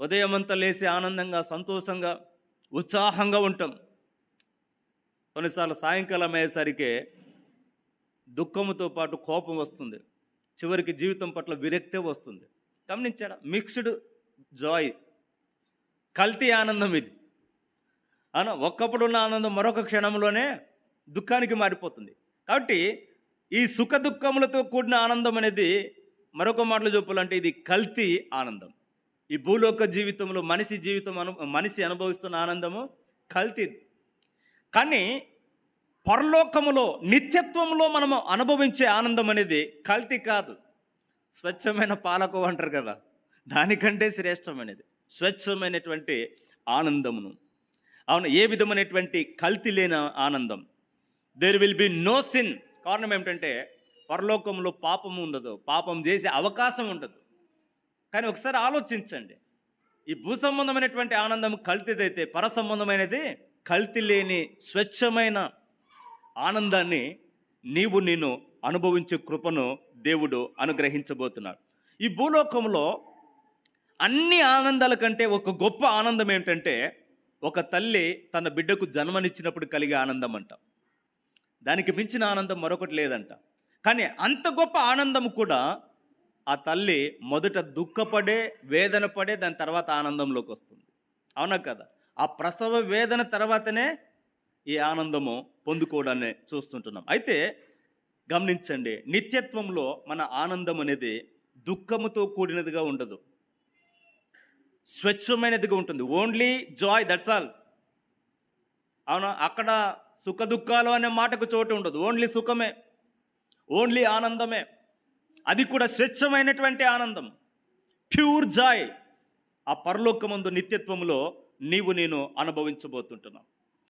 ఉదయమంతా లేచి ఆనందంగా సంతోషంగా ఉత్సాహంగా ఉంటాం. కొన్నిసార్లు సాయంకాలం అయ్యేసరికి దుఃఖముతో పాటు కోపం వస్తుంది. చివరికి జీవితం పట్ల విరక్తే వస్తుంది. గమనించారా? Mixed joy. కల్తీ ఆనందం ఇది. అన ఒక్కప్పుడున్న ఆనందం మరొక క్షణంలోనే దుఃఖానికి మారిపోతుంది. కాబట్టి ఈ సుఖ దుఃఖములతో కూడిన ఆనందం అనేది మరొక మాటలు చెప్పాలంటే ఇది కల్తీ ఆనందం. ఈ భూలోక జీవితంలో మనిషి జీవితం అను మనిషి అనుభవిస్తున్న ఆనందము కల్తీ. కానీ పరలోకములో నిత్యత్వంలో మనము అనుభవించే ఆనందం అనేది కల్తీ కాదు. స్వచ్ఛమైన పాలకు అంటారు కదా దానికంటే శ్రేష్టమైనది స్వచ్ఛమైనటువంటి ఆనందమును. అవును ఏ విధమైనటువంటి కల్తీ లేని ఆనందం? There will be no sin కారణం ఏమిటంటే పరలోకంలో పాపం ఉండదు. పాపం చేసే అవకాశం ఉండదు. కానీ ఒకసారి ఆలోచించండి. ఈ భూ సంబంధమైనటువంటి ఆనందం కల్తీదైతే పర సంబంధమైనది కల్తీ లేని స్వచ్ఛమైన ఆనందాన్ని నీవు నేను అనుభవించే కృపను దేవుడు అనుగ్రహించబోతున్నాడు. ఈ భూలోకంలో అన్ని ఆనందాల కంటే ఒక గొప్ప ఆనందం ఏంటంటే ఒక తల్లి తన బిడ్డకు జన్మనిచ్చినప్పుడు కలిగే ఆనందం అంట. దానికి మించిన ఆనందం మరొకటి లేదంట. కానీ అంత గొప్ప ఆనందం కూడా ఆ తల్లి మొదట దుఃఖపడే వేదన పడే దాని తర్వాత ఆనందంలోకి వస్తుంది. అవునా కదా? ఆ ప్రసవ వేదన తర్వాతనే ఈ ఆనందము పొందుకోవడాన్ని చూస్తుంటున్నాం. అయితే గమనించండి నిత్యత్వంలో మన ఆనందం అనేది దుఃఖముతో కూడినదిగా ఉండదు. స్వచ్ఛమైనదిగా ఉంటుంది. ఓన్లీ జాయ్ దట్స్ ఆల్ అవునా? అక్కడ సుఖ దుఃఖాలు అనే మాటకు చోటు ఉండదు. ఓన్లీ సుఖమే. ఓన్లీ ఆనందమే. అది కూడా స్వచ్ఛమైనటువంటి ఆనందం. Pure joy. ఆ పరలోకమందు నిత్యత్వంలో నీవు నేను అనుభవించబోతుంటున్నావు